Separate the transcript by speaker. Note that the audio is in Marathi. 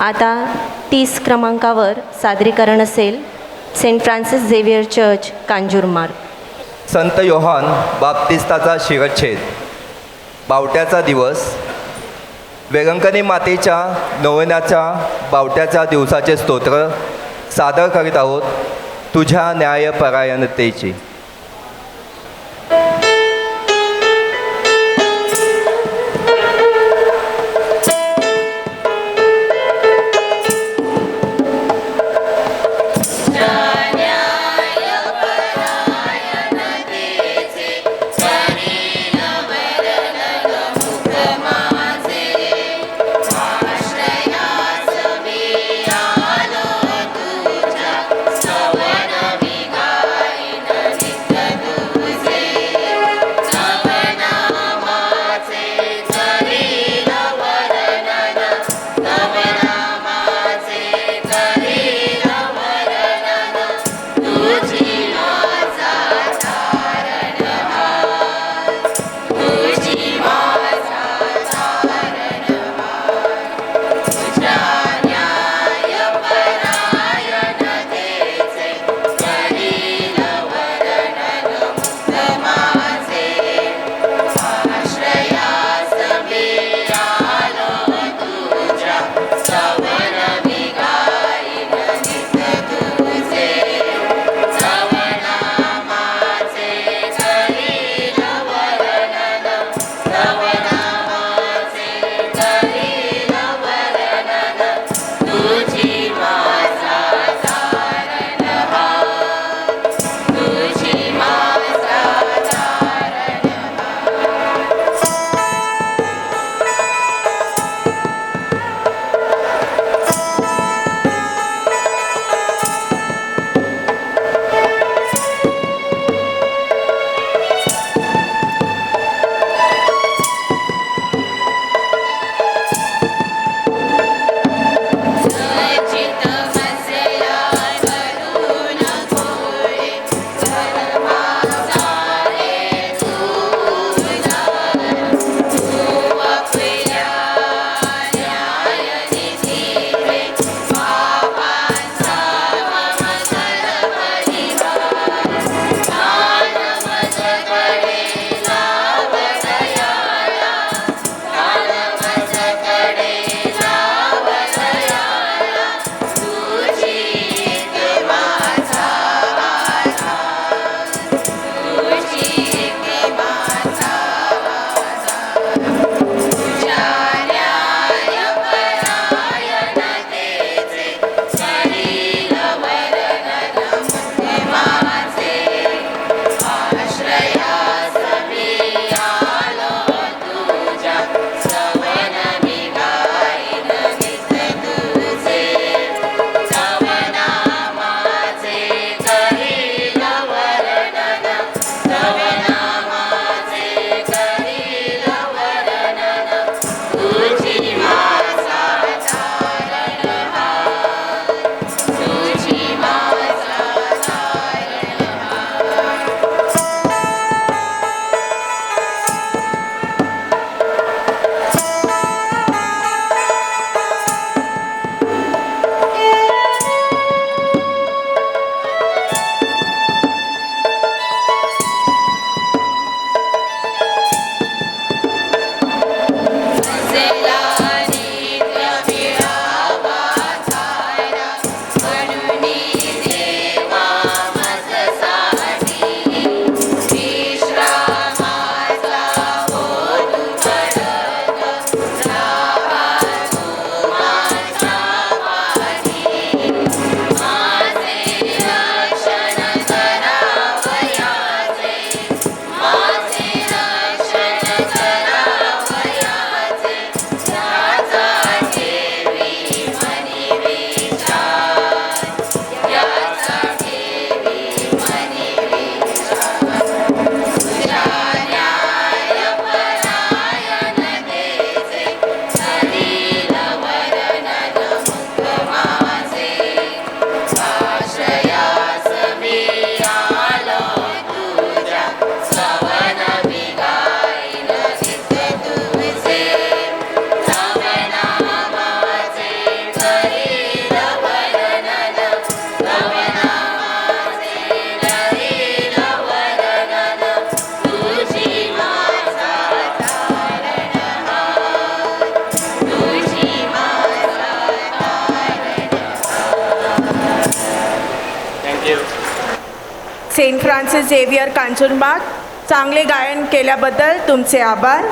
Speaker 1: आता तीस क्रमांकावर सादरीकरण असेल Saint Francis Xavier church Kanjurmarg
Speaker 2: संत योहान बाप्तिस्ताचा शिरच्छेद बावट्याचा दिवस. वेगंकनी मातेच्या नवनाच्या बावट्याच्या दिवसाचे स्तोत्र सादर करीत आहोत तुझ्या न्यायपरायणतेची.
Speaker 3: सेंट फ्रान्सिस झेवियर कांचुरबाग चांगले गायन केल्याबद्दल तुमचे आभार.